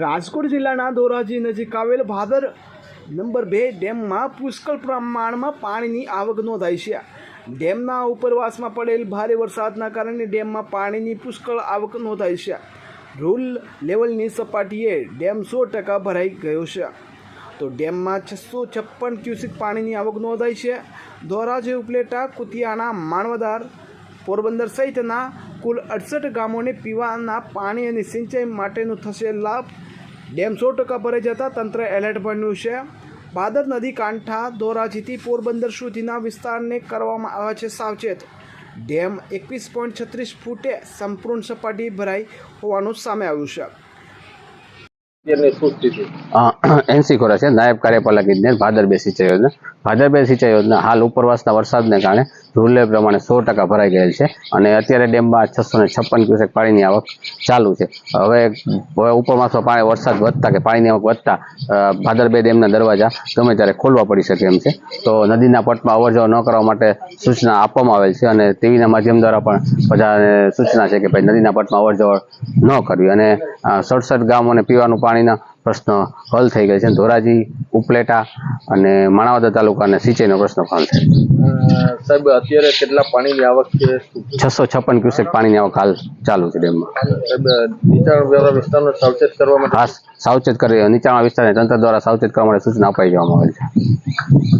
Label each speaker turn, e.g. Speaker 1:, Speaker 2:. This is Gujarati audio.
Speaker 1: રાજકોટ જિલ્લાના ધોરાજી નજીક આવેલ ભાદર નંબર બે ડેમમાં પુષ્કળ પ્રમાણમાં પાણીની આવક નોંધાઈ છે. ડેમના ઉપરવાસમાં પડેલ ભારે વરસાદના કારણે ડેમમાં પાણીની પુષ્કળ આવક નોંધાઈ છે. રૂલ લેવલની સપાટીએ ડેમ સો ટકા ભરાઈ ગયો છે. તો ડેમમાં છસો છપ્પન ક્યુસિક પાણીની આવક નોંધાઈ છે. ધોરાજી ઉપલેટા કુતિયાણા માણવદાર, પોરબંદર સહિતના કુલ અડસઠ ગામોને પીવાના પાણી અને સિંચાઈ માટેનો થશે લાભ ડેમ સો ટકા ભરાઈ જતાં તંત્ર એલર્ટ બન્યું છે. ભાદર નદી કાંઠા ધોરાજીથી પોરબંદર સુધીના વિસ્તારને કરવામાં આવે છે સાવચેત. ડેમ એકવીસ પોઈન્ટ છત્રીસ ફૂટે સંપૂર્ણ સપાટી ભરાઈ હોવાનું સામે આવ્યું છે.
Speaker 2: એનસી ખોરા છે. નાયબ કાર્યપાલક ઇજનેર ભાદર બે સિંચાઈ યોજના. ભાદર બે સિંચાઈ યોજના. હાલ ઉપરવાસના વરસાદને કારણે રૂલે પ્રમાણે સો ટકા ભરાઈ ગયેલ છે. અને અત્યારે ડેમમાં છસો ને છપ્પન ક્યુસેક પાણીની આવક ચાલુ છે. હવે હવે ઉપરમાસમાં પાણી, વરસાદ વધતા કે પાણીની આવક વધતા ભાદર બે ડેમના દરવાજા ગમે ત્યારે ખોલવા પડી શકે એમ છે. તો નદીના પટમાં અવર ન કરવા માટે સૂચના આપવામાં આવેલ છે અને ટીવીના માધ્યમ દ્વારા પણ બધાને સૂચના છે કે ભાઈ નદીના પટમાં અવર ન કરવી. અને સડસઠ ગામોને પીવાનું પાણીના પ્રશ્ન હલ થઈ ગયો છે. ધોરાજી ઉપલેટા અને માણાવદર તાલુકાને સિંચાઈનો પ્રશ્ન હલ છે.
Speaker 3: સાહેબ અત્યારે કેટલા પાણીની આવક છે?
Speaker 2: છસો છપ્પન ક્યુસેક પાણીની આવક હાલ ચાલુ છે ડેમમાં.
Speaker 3: નીચાણવાળા વિસ્તારનો સાવચેત કરવા માટે
Speaker 2: ખાસ સાવચેત કરી નીચાણવાળા વિસ્તારને તંત્ર દ્વારા સાવચેત કરવા માટે સૂચના અપાઈ દેવામાં આવેલ છે.